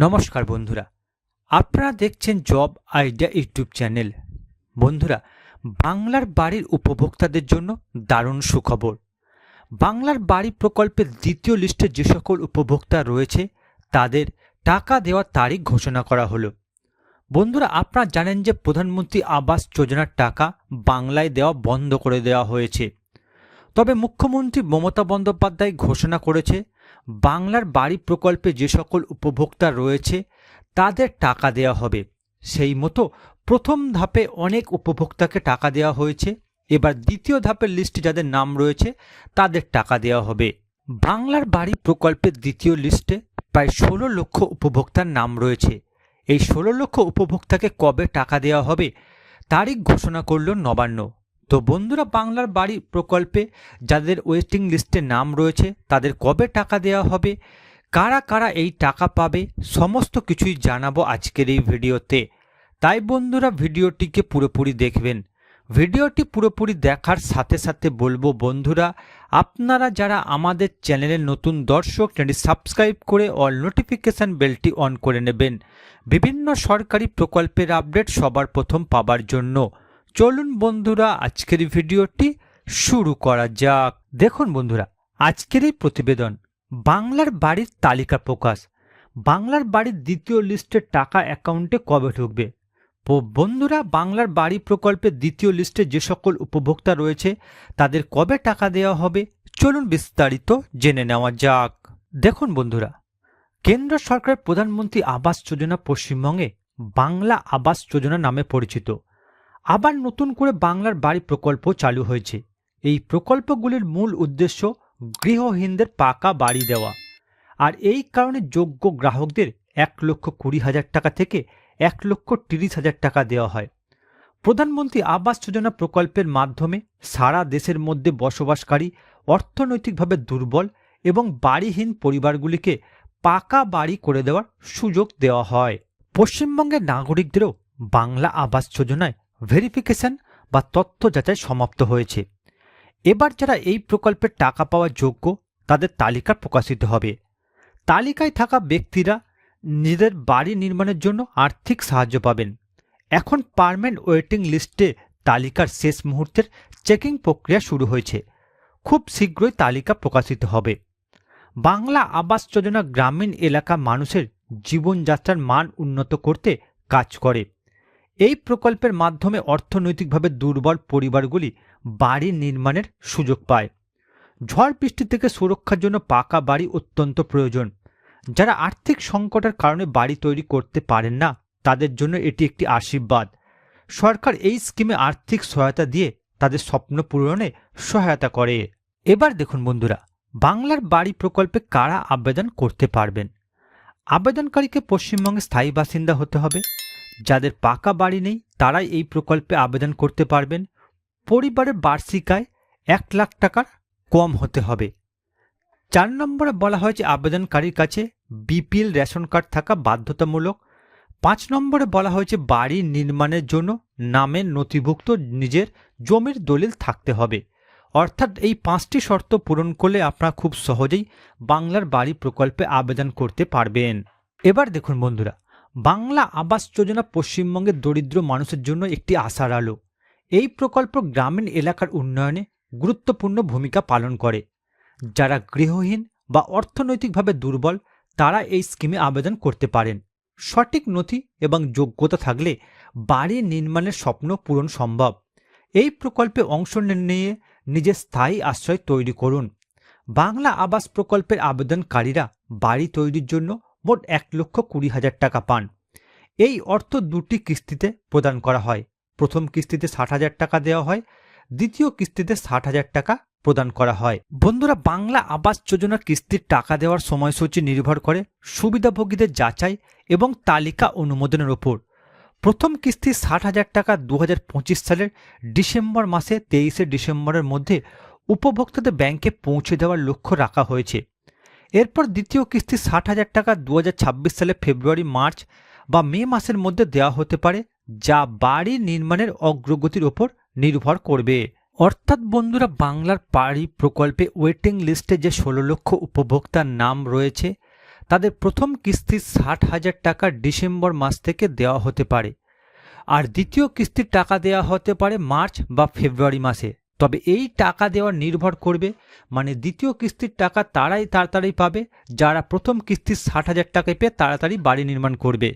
নমস্কার বন্ধুরা। আপনারা দেখছেন জব আইডিয়া ইউটিউব চ্যানেল। বন্ধুরা, বাংলার বাড়ির উপভোক্তাদের জন্য দারুণ সুখবর। বাংলার বাড়ি প্রকল্পের দ্বিতীয় লিস্টে যে সকল উপভোক্তা রয়েছে, তাদের টাকা দেওয়ার তারিখ ঘোষণা করা হলো। বন্ধুরা, আপনারা জানেন যে প্রধানমন্ত্রী আবাস যোজনার টাকা বাংলায় দেওয়া বন্ধ করে দেওয়া হয়েছে। তবে মুখ্যমন্ত্রী মমতা বন্দ্যোপাধ্যায় ঘোষণা করেছে বাংলার বাড়ি প্রকল্পে যে সকল উপভোক্তা রয়েছে, তাদের টাকা দেওয়া হবে। সেই মতো প্রথম ধাপে অনেক উপভোক্তাকে টাকা দেওয়া হয়েছে। এবার দ্বিতীয় ধাপের লিস্টে যাদের নাম রয়েছে, তাদের টাকা দেওয়া হবে। বাংলার বাড়ি প্রকল্পের দ্বিতীয় লিস্টে প্রায় ষোলো লক্ষ উপভোক্তার নাম রয়েছে। এই ষোলো লক্ষ উপভোক্তাকে কবে টাকা দেওয়া হবে, তারিখ ঘোষণা করল নবান্ন। তো বন্ধুরা, বাংলার বাড়ি প্রকল্পে যাদের ওয়েটিং লিস্টে নাম রয়েছে, তাদের কবে টাকা দেওয়া হবে, কারা কারা এই টাকা পাবে, সমস্ত কিছুই জানাব আজকের এই ভিডিওতে। তাই বন্ধুরা, ভিডিওটিকে পুরোপুরি দেখবেন। ভিডিওটি পুরোপুরি দেখার সাথে সাথে বলব বন্ধুরা, আপনারা যারা আমাদের চ্যানেলের নতুন দর্শক, চ্যানেলটি সাবস্ক্রাইব করে অল নোটিফিকেশান বেলটি অন করে নেবেন। বিভিন্ন সরকারি প্রকল্পের আপডেট সবার প্রথম পাবার জন্য। চলুন বন্ধুরা, আজকের ভিডিওটি শুরু করা যাক। দেখুন বন্ধুরা, আজকের এই প্রতিবেদন বাংলার বাড়ির তালিকা প্রকাশ। বাংলার বাড়ির দ্বিতীয় লিস্টের টাকা অ্যাকাউন্টে কবে ঢুকবে? বন্ধুরা, বাংলার বাড়ি প্রকল্পের দ্বিতীয় লিস্টে যে সকল উপভোক্তা রয়েছে, তাদের কবে টাকা দেওয়া হবে, চলুন বিস্তারিত জেনে নেওয়া যাক। দেখুন বন্ধুরা, কেন্দ্র সরকারের প্রধানমন্ত্রী আবাস যোজনা পশ্চিমবঙ্গে বাংলা আবাস যোজনা নামে পরিচিত। আবার নতুন করে বাংলার বাড়ি প্রকল্প চালু হয়েছে। এই প্রকল্পগুলির মূল উদ্দেশ্য গৃহহীনদের পাকা বাড়ি দেওয়া। আর এই কারণে যোগ্য গ্রাহকদের এক লক্ষ কুড়ি হাজার টাকা থেকে এক লক্ষ তিরিশ হাজার টাকা দেওয়া হয়। প্রধানমন্ত্রী আবাস যোজনা প্রকল্পের মাধ্যমে সারা দেশের মধ্যে বসবাসকারী অর্থনৈতিকভাবে দুর্বল এবং বাড়িহীন পরিবারগুলিকে পাকা বাড়ি করে দেওয়ার সুযোগ দেওয়া হয়। পশ্চিমবঙ্গের নাগরিকদেরও বাংলা আবাস যোজনায় ভেরিফিকেশন বা তথ্য যাচাই সমাপ্ত হয়েছে। এবার যারা এই প্রকল্পের টাকা পাওয়ার যোগ্য, তাদের তালিকা প্রকাশিত হবে। তালিকায় থাকা ব্যক্তিরা নিজেদের বাড়ি নির্মাণের জন্য আর্থিক সাহায্য পাবেন। এখন পারমানেন্ট ওয়েটিং লিস্টে তালিকার শেষ মুহূর্তের চেকিং প্রক্রিয়া শুরু হয়েছে। খুব শীঘ্রই তালিকা প্রকাশিত হবে। বাংলা আবাস যোজনা গ্রামীণ এলাকা মানুষের জীবনযাত্রার মান উন্নত করতে কাজ করে। এই প্রকল্পের মাধ্যমে অর্থনৈতিকভাবে দুর্বল পরিবারগুলি বাড়ি নির্মাণের সুযোগ পায়। ঝড় বৃষ্টি থেকে সুরক্ষার জন্য পাকা বাড়ি অত্যন্ত প্রয়োজন। যারা আর্থিক সংকটের কারণে বাড়ি তৈরি করতে পারেন না, তাদের জন্য এটি একটি আশীর্বাদ। সরকার এই স্কিমে আর্থিক সহায়তা দিয়ে তাদের স্বপ্ন পূরণে সহায়তা করে। এবার দেখুন বন্ধুরা, বাংলার বাড়ি প্রকল্পে কারা আবেদন করতে পারবেন? আবেদনকারীকে পশ্চিমবঙ্গে স্থায়ী বাসিন্দা হতে হবে। যাদের পাকা বাড়ি নেই, তারাই এই প্রকল্পে আবেদন করতে পারবেন। পরিবারের বার্ষিক আয় এক লাখ টাকার কম হতে হবে। চার নম্বরে বলা হয়েছে আবেদনকারীর কাছে বিপিএল রেশন কার্ড থাকা বাধ্যতামূলক। পাঁচ নম্বরে বলা হয়েছে বাড়ি নির্মাণের জন্য নামের নথিভুক্ত নিজের জমির দলিল থাকতে হবে। অর্থাৎ এই পাঁচটি শর্ত পূরণ করলে আপনারা খুব সহজেই বাংলার বাড়ি প্রকল্পে আবেদন করতে পারবেন। এবার দেখুন বন্ধুরা বাংলা আবাস যোজনা পশ্চিমবঙ্গের দরিদ্র মানুষের জন্য একটি আশার আলো। এই প্রকল্প গ্রামীণ এলাকার উন্নয়নে গুরুত্বপূর্ণ ভূমিকা পালন করে। যারা গৃহহীন বা অর্থনৈতিকভাবে দুর্বল, তারা এই স্কিমে আবেদন করতে পারেন। সঠিক নথি এবং যোগ্যতা থাকলে বাড়ি নির্মাণের স্বপ্ন পূরণ সম্ভব। এই প্রকল্পে অংশ নিয়ে নিজের স্থায়ী আশ্রয় তৈরি করুন। বাংলা আবাস প্রকল্পের আবেদনকারীরা বাড়ি তৈরির জন্য মোট এক লক্ষ কুড়ি হাজার টাকা পান। এই অর্থ দুটি কিস্তিতে প্রদান করা হয়। প্রথম কিস্তিতে ষাট হাজার টাকা দেওয়া হয়, দ্বিতীয় কিস্তিতে ষাট হাজার টাকা প্রদান করা হয়। বন্ধুরা, বাংলা আবাস যোজনার কিস্তির টাকা দেওয়ার সময়সূচি নির্ভর করে সুবিধাভোগীদের যাচাই এবং তালিকা অনুমোদনের ওপর। প্রথম কিস্তি ষাট হাজার টাকা দু হাজার পঁচিশ সালের ডিসেম্বর মাসে তেইশে ডিসেম্বরের মধ্যে উপভোক্তাদের ব্যাংকে পৌঁছে দেওয়ার লক্ষ্য রাখা হয়েছে। এরপর দ্বিতীয় কিস্তি ষাট হাজার টাকা দু হাজার ছাব্বিশ সালে ফেব্রুয়ারি, মার্চ বা মে মাসের মধ্যে দেওয়া হতে পারে, যা বাড়ি নির্মাণের অগ্রগতির ওপর নির্ভর করবে। অর্থাৎ বন্ধুরা, বাংলার বাড়ি প্রকল্পে ওয়েটিং লিস্টে যে ষোলো লক্ষ উপভোক্তার নাম রয়েছে, তাদের প্রথম কিস্তি ষাট হাজার টাকা ডিসেম্বর মাস থেকে দেওয়া হতে পারে। আর দ্বিতীয় কিস্তির টাকা দেওয়া হতে পারে মার্চ বা ফেব্রুয়ারি মাসে। তবে এই টাকা দেওয়ার নির্ভর করবে মানে দ্বিতীয় কিস্তির টাকা তারাই তাড়াতাড়ি পাবে, যারা প্রথম কিস্তির ষাট হাজার টাকায় পেয়ে তাড়াতাড়ি বাড়ি নির্মাণ করবে।